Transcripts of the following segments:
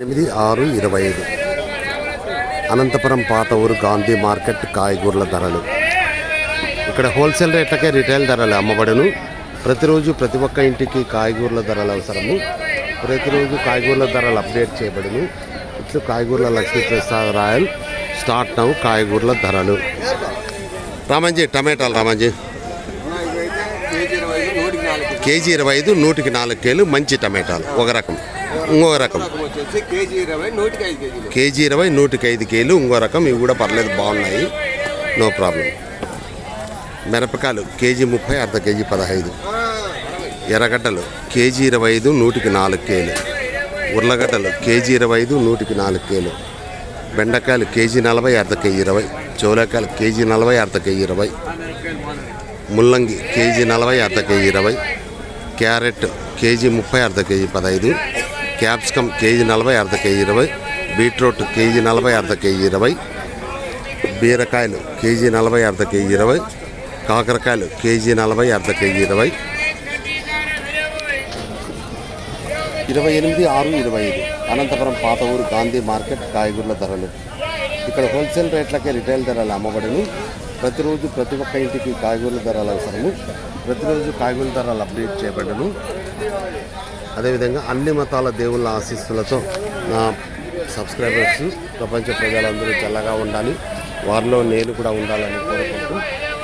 ఎనిమిది ఆరు ఇరవై ఐదు. అనంతపురం పాత ఊరు గాంధీ మార్కెట్ కాయగూరల ధరలు. ఇక్కడ హోల్సేల్ రేట్లకే రిటైల్ ధరలు అమ్మబడును. ప్రతిరోజు ప్రతి ఒక్క ఇంటికి కాయగూరల ధరలు అవసరము. ప్రతిరోజు కాయగూరల ధరలు అప్డేట్ చేయబడును. ఇట్లు కాయగూరల లక్ష్మీ ప్రసాద్ రాయల్. స్టార్ట్ నౌ కాయగూరల ధరలు. రామంజీ టమాటాలు రామంజీ. కేజీ ఇరవై ఐదు నూటికి నాలుగు కేలు మంచి టమాటాలు. ఒక రకం. ఇంకో రకం. కేజీ ఇరవై ఐదు కేజీ ఇరవై నూటికి ఐదు కేలు ఇంకో రకం. ఇవి కూడా పర్లేదు బాగున్నాయి. No problem. మిరపకాయలు కేజీ ముప్పై అర్ధ కేజీ పదహైదు. ఎర్రగడ్డలు కేజీ ఇరవై ఐదు నూటికి నాలుగు కేలు. ఉర్లగడ్డలు కేజీ ఇరవై ఐదు నూటికి నాలుగు కేలు. బెండకాయలు కేజీ నలభై అర్ధ కేజీ ఇరవై. చోలకాయలు కేజీ నలభై అర్ధ కేజీ ఇరవై. ముల్లంగి కేజీ నలభై అర్ధ కేజీ ఇరవై క్యారెట్ కేజీ ముప్పై అర్ధ కేజీ పదహైదు క్యాప్సికమ్ కేజీ నలభై అర్ధ కేజీ ఇరవై బీట్రూట్ కేజీ నలభై అర్ధ కేజీ ఇరవై బీరకాయలు కేజీ నలభై అర్ధ కేజీ ఇరవై కాకరకాయలు కేజీ నలభై అర్ధ కేజీ ఇరవై ఇరవై ఎనిమిది ఆరు ఇరవై ఐదు. అనంతపురం పాత ఊరు గాంధీ మార్కెట్ కాయగూరల ధరలు. ఇక్కడ హోల్సేల్ రేట్లకే రిటైల్ ధరలు అమ్మబడును ప్రతిరోజు ప్రతి ఒక్క ఇంటికి కాయగూరల ధరలు అవసరము. ప్రతిరోజు కాయగూరల ధరలు అప్డేట్ చేయబడ్డను. అదేవిధంగా అన్ని మతాల దేవుళ్ళ ఆశీస్సులతో నా సబ్స్క్రైబర్స్ ప్రపంచ ప్రజలందరూ చల్లగా ఉండాలి. వారిలో నేను కూడా ఉండాలని కోరుకుంటూ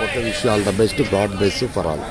ఒక విషయాలు the best god best for all